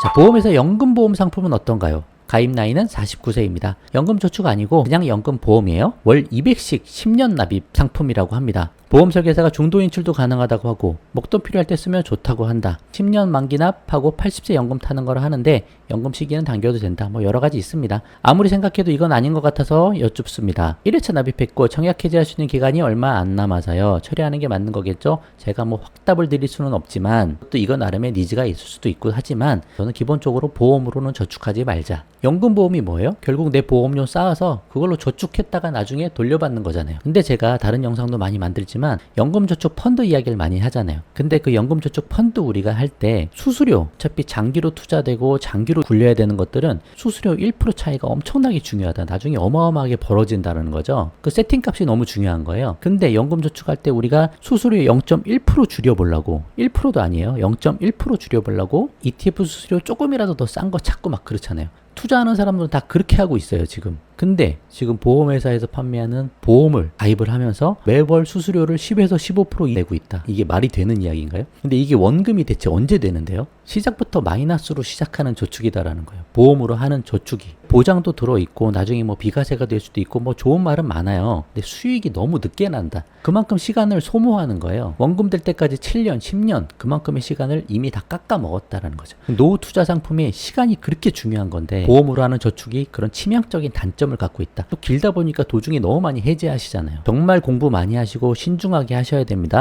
자, 보험에서 연금보험 상품은 어떤가요? 가입 나이는 49세입니다. 연금저축 아니고 그냥 연금보험이에요. 월 200씩 10년 납입 상품이라고 합니다. 보험 설계사가 중도 인출도 가능하다고 하고 목돈 필요할 때 쓰면 좋다고 한다. 10년 만기 납하고 80세 연금 타는 거라 하는데 연금 시기는 당겨도 된다. 뭐 여러 가지 있습니다. 아무리 생각해도 이건 아닌 것 같아서 여쭙습니다. 1회차 납입했고 청약 해지할 수 있는 기간이 얼마 안 남아서요. 처리하는 게 맞는 거겠죠? 제가 뭐 확답을 드릴 수는 없지만 또 이거 나름의 니즈가 있을 수도 있고 하지만 저는 기본적으로 보험으로는 저축하지 말자. 연금보험이 뭐예요? 결국 내 보험료 쌓아서 그걸로 저축했다가 나중에 돌려받는 거잖아요. 근데 제가 다른 영상도 많이 만들지만 연금저축 펀드 이야기를 많이 하잖아요. 근데 그 연금저축 펀드 우리가 할 때 수수료 어차피 장기로 투자되고 장기로 굴려야 되는 것들은 수수료 1% 차이가 엄청나게 중요하다. 나중에 어마어마하게 벌어진다는 거죠. 그 세팅 값이 너무 중요한 거예요. 근데 연금저축할 때 우리가 수수료 0.1% 줄여보려고 1%도 아니에요. 0.1% 줄여보려고 ETF 수수료 조금이라도 더 싼 거 찾고 막 그렇잖아요. 투자하는 사람들은 다 그렇게 하고 있어요, 지금. 근데 지금 보험회사에서 판매하는 보험을 가입을 하면서 매월 수수료를 10에서 15% 내고 있다. 이게 말이 되는 이야기인가요? 근데 이게 원금이 대체 언제 되는데요? 시작부터 마이너스로 시작하는 저축이다라는 거예요. 보험으로 하는 저축이. 보장도 들어있고 나중에 뭐 비과세가 될 수도 있고 뭐 좋은 말은 많아요. 근데 수익이 너무 늦게 난다. 그만큼 시간을 소모하는 거예요. 원금 될 때까지 7년, 10년 그만큼의 시간을 이미 다 깎아 먹었다라는 거죠. 노후 투자 상품이 시간이 그렇게 중요한 건데 보험으로 하는 저축이 그런 치명적인 단점 을 갖고 있다. 또 길다 보니까 도중에 너무 많이 해지하시잖아요. 정말 공부 많이 하시고 신중하게 하셔야 됩니다.